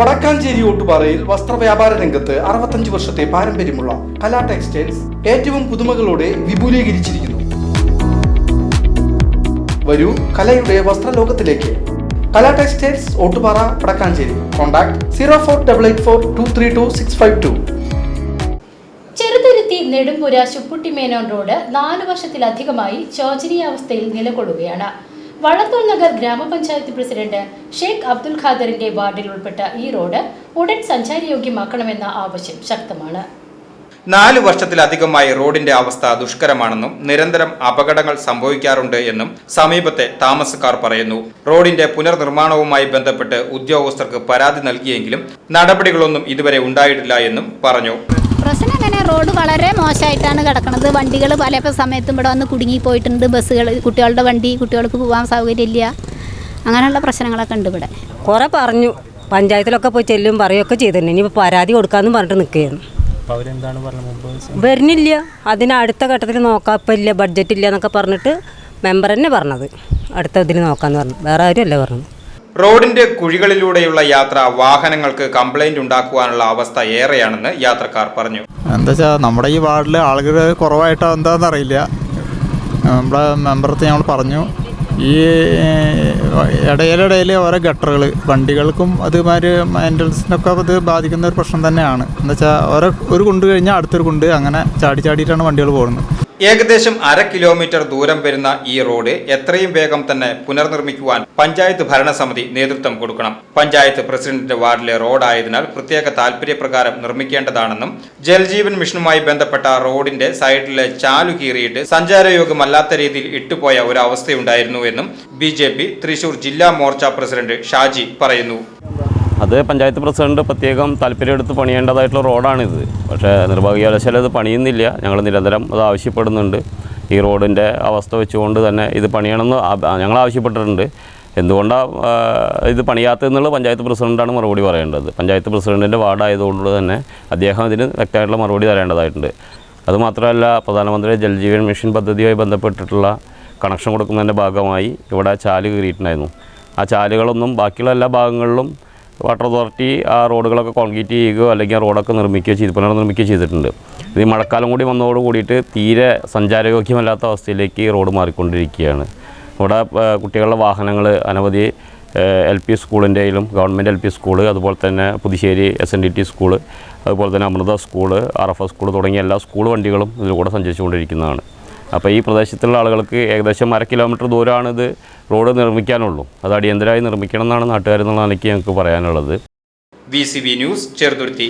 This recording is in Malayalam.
വടക്കാഞ്ചേരി ഓട്ടുപാറയിൽ വസ്ത്രവ്യാപാര രംഗത്ത് അറുപത്തഞ്ച് വർഷത്തെ പാരമ്പര്യമുള്ള കലാ ടെക്സ്റ്റൈൽസ് ഏറ്റവും പുതുമകളോടെ വിപുലീകരിച്ചിരിക്കുന്നു. വരൂ കലയുടെ വസ്ത്രലോകത്തിലേക്ക്. Kala textiles Ottupara Vadakkanchery. Contact zero four double eight four two three two six five two. Cheruthuruthy Nedumpura Shupputti Menon road നാലു വർഷത്തിലധികമായി ശോചനീയാവസ്ഥയിൽ നിലകൊള്ളുകയാണ്. വള്ളത്തോൾ നഗർ ഗ്രാമപഞ്ചായത്ത് പ്രസിഡന്റ് ഷെയ്ഖ് അബ്ദുൽ ഖാദറിന്റെ വാർഡിൽ ഉൾപ്പെട്ട ഈ റോഡ് ഉടൻ സഞ്ചാരയോഗ്യമാക്കണമെന്ന ആവശ്യം ശക്തമാണ്. നാല് വർഷത്തിലധികമായി റോഡിന്റെ അവസ്ഥ ദുഷ്കരമാണെന്നും നിരന്തരം അപകടങ്ങൾ സംഭവിക്കാറുണ്ട് എന്നും സമീപത്തെ താമസക്കാർ പറയുന്നു. റോഡിന്റെ പുനർനിർമ്മാണവുമായി ബന്ധപ്പെട്ട് ഉദ്യോഗസ്ഥർക്ക് പരാതി നൽകിയെങ്കിലും നടപടികളൊന്നും ഇതുവരെ ഉണ്ടായിട്ടില്ല എന്നും പറഞ്ഞു. പ്രശ്നം എങ്ങനെ റോഡ് വളരെ മോശമായിട്ടാണ് കിടക്കുന്നത് വണ്ടികൾ പല സമയത്തും ഇവിടെ വന്ന് കുടുങ്ങി പോയിട്ടുണ്ട്. ബസ്സുകൾ കുട്ടികളുടെ വണ്ടി കുട്ടികൾക്ക് പോകാൻ സൗകര്യമില്ല. അങ്ങനെയുള്ള പ്രശ്നങ്ങളൊക്കെ ഉണ്ട് ഇവിടെ. കുറേ പറഞ്ഞു. പഞ്ചായത്തിലൊക്കെ പോയി ചെല്ലും പറയുകയൊക്കെ ചെയ്തിട്ടുണ്ട്. ഇനിയിപ്പോൾ പരാതി കൊടുക്കാമെന്ന് പറഞ്ഞിട്ട് നിൽക്കുകയായിരുന്നു വരുന്നില്ല. അതിന് അടുത്ത ഘട്ടത്തിൽ നോക്കാം. ഇപ്പം ഇല്ല ബഡ്ജറ്റ് ഇല്ല എന്നൊക്കെ പറഞ്ഞിട്ട് മെമ്പർ തന്നെ പറഞ്ഞത്. അടുത്ത ഇതിൽ നോക്കാമെന്ന് പറഞ്ഞു വേറെ ആരും അല്ല പറഞ്ഞത്. റോഡിന്റെ കുഴികളിലൂടെയുള്ള യാത്ര വാഹനങ്ങൾക്ക് കംപ്ലൈന്റ് ഉണ്ടാക്കുവാനുള്ള അവസ്ഥ ഏറെയാണെന്ന് യാത്രക്കാർ പറഞ്ഞു. എന്താ വെച്ചാൽ നമ്മുടെ ഈ വാർഡിൽ ആളുകൾ കുറവായിട്ടോ എന്താണെന്ന് അറിയില്ല. നമ്മുടെ മെമ്പറത്ത് ഞങ്ങൾ പറഞ്ഞു ഈ ഇടയിലിടയിൽ ഓരോ ഗട്ടറുകൾ വണ്ടികൾക്കും അതുമാതിരി മെയിന്റനൻസിനൊക്കെ അത് ബാധിക്കുന്ന ഒരു പ്രശ്നം തന്നെയാണ്. എന്താ വെച്ചാൽ ഓരോ ഒരു കുണ്ട് കഴിഞ്ഞാൽ അടുത്തൊരു കുണ്ട് അങ്ങനെ ചാടി ചാടിയിട്ടാണ് വണ്ടികൾ പോകുന്നത്. ഏകദേശം അര കിലോമീറ്റർ ദൂരം വരുന്ന ഈ റോഡ് എത്രയും വേഗം തന്നെ പുനർനിർമ്മിക്കുവാൻ പഞ്ചായത്ത് ഭരണസമിതി നേതൃത്വം കൊടുക്കണം. പഞ്ചായത്ത് പ്രസിഡന്റിന്റെ വാർഡിലെ റോഡായതിനാൽ പ്രത്യേക താൽപര്യപ്രകാരം നിർമ്മിക്കേണ്ടതാണെന്നും ജൽജീവൻ മിഷനുമായി ബന്ധപ്പെട്ട റോഡിന്റെ സൈഡിലെ ചാലു കീറിയിട്ട് സഞ്ചാരയോഗമല്ലാത്ത രീതിയിൽ ഇട്ടുപോയ ഒരു അവസ്ഥയുണ്ടായിരുന്നു എന്നും ബി ജെ പി തൃശൂർ ജില്ലാ മോർച്ച പ്രസിഡന്റ് ഷാജി പറയുന്നു. അത് പഞ്ചായത്ത് പ്രസിഡന്റ് പ്രത്യേകം താല്പര്യമെടുത്ത് പണിയേണ്ടതായിട്ടുള്ള റോഡാണിത്. പക്ഷേ നിർഭാഗ്യവശാൽ അത് പണിയുന്നില്ല. ഞങ്ങൾ നിരന്തരം അത് ആവശ്യപ്പെടുന്നുണ്ട്. ഈ റോഡിന്റെ അവസ്ഥ വെച്ചുകൊണ്ട് തന്നെ ഇത് പണിയണമെന്ന് ഞങ്ങൾ ആവശ്യപ്പെട്ടിട്ടുണ്ട്. എന്തുകൊണ്ടാണ് ഇത് പണിയാത്തതെന്നുള്ള പഞ്ചായത്ത് പ്രസിഡന്റാണ് മറുപടി പറയേണ്ടത്. പഞ്ചായത്ത് പ്രസിഡന്റിന്റെ വാർഡായതുകൊണ്ട് തന്നെ അദ്ദേഹം അതിന് വ്യക്തമായിട്ടുള്ള മറുപടി തരേണ്ടതായിട്ടുണ്ട്. അതുമാത്രമല്ല പ്രധാനമന്ത്രി ജൽജീവൻ മിഷൻ പദ്ധതിയുമായി ബന്ധപ്പെട്ടിട്ടുള്ള കണക്ഷൻ കൊടുക്കുന്നതിന്റെ ഭാഗമായി ഇവിടെ ചാൽ കീറിയിട്ടുണ്ടായിരുന്നു. ആ ചാലുകളൊന്നും ബാക്കിയുള്ള എല്ലാ ഭാഗങ്ങളിലും വാട്ടർ അതോറിറ്റി ആ റോഡുകളൊക്കെ കോൺക്രീറ്റ് ചെയ്യുകയോ അല്ലെങ്കിൽ ആ റോഡൊക്കെ നിർമ്മിക്കുകയോ ചെയ്ത് പുനർനിർമ്മിക്കുകയോ ചെയ്തിട്ടുണ്ട്. ഇത് മഴക്കാലം കൂടി വന്നതോട് കൂടിയിട്ട് തീരെ സഞ്ചാരയോഗ്യമല്ലാത്ത അവസ്ഥയിലേക്ക് റോഡ് മാറിക്കൊണ്ടിരിക്കുകയാണ്. ഇവിടെ കുട്ടികളുടെ വാഹനങ്ങൾ അനവധി എൽ പി സ്കൂളിന്റെയിലും ഗവൺമെന്റ് എൽ പി സ്കൂൾ അതുപോലെ തന്നെ Puthussery S N D T school അതുപോലെ തന്നെ Amrita school R F S school തുടങ്ങിയ എല്ലാ സ്കൂൾ വണ്ടികളും ഇതിലൂടെ സഞ്ചരിച്ചുകൊണ്ടിരിക്കുന്നതാണ്. അപ്പോൾ ഈ പ്രദേശത്തുള്ള ആളുകൾക്ക് ഏകദേശം അര കിലോമീറ്റർ ദൂരമാണിത് റോഡ് നിർമ്മിക്കാനുള്ളൂ. അത് അടിയന്തരമായി നിർമ്മിക്കണം എന്നാണ് നാട്ടുകാരെന്നുള്ള നിലയ്ക്ക് ഞങ്ങൾക്ക് പറയാനുള്ളത്. V News Cheruthuruthy.